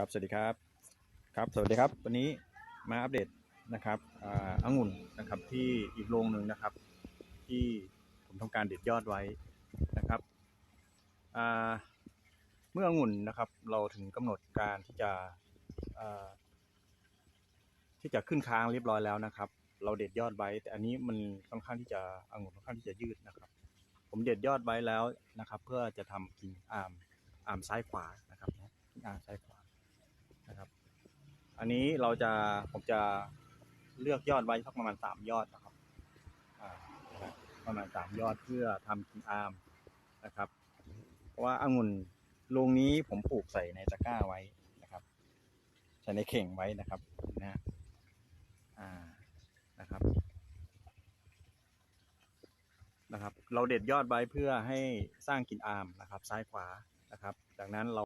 ครับ สวัสดีครับ ครับ สวัสดีครับ วันนี้มาอัปเดตนะครับอ่างุ่นนะครับที่อีกโรงหนึ่งนะครับ ที่ผมทำการเด็ดยอดไว้นะครับอ่าเมื่อองุ่นนะครับ เราถึงกำหนดการที่จะอ่าที่จะขึ้นค้างเรียบร้อยแล้วนะครับ เราเด็ดยอดไว้ แต่อันนี้มันค่อนข้างที่จะองุ่นค่อนข้างที่จะยืดนะครับ ผมเด็ดยอดไว้แล้วนะครับ เพื่อจะทำกิ่งอาร์มอาร์มซ้ายขวานะครับกิ่งอาร์มซ้ายขวา อันนี้เราจะผมจะเลือกยอดไว้สักประมาณสามยอดนะครับประมาณสามยอดเพื่อทำกินอาร์มนะครับ เพราะว่าองุ่นโรงนี้ผมปลูกใส่ในตะกร้าไว้นะครับ ใส่ในเข่งไว้นะครับนะฮะอ่านะครับนะครับ เราเด็ดยอดไว้เพื่อให้สร้างกินอาร์มนะครับ ซ้ายขวานะครับ จากนั้นเรา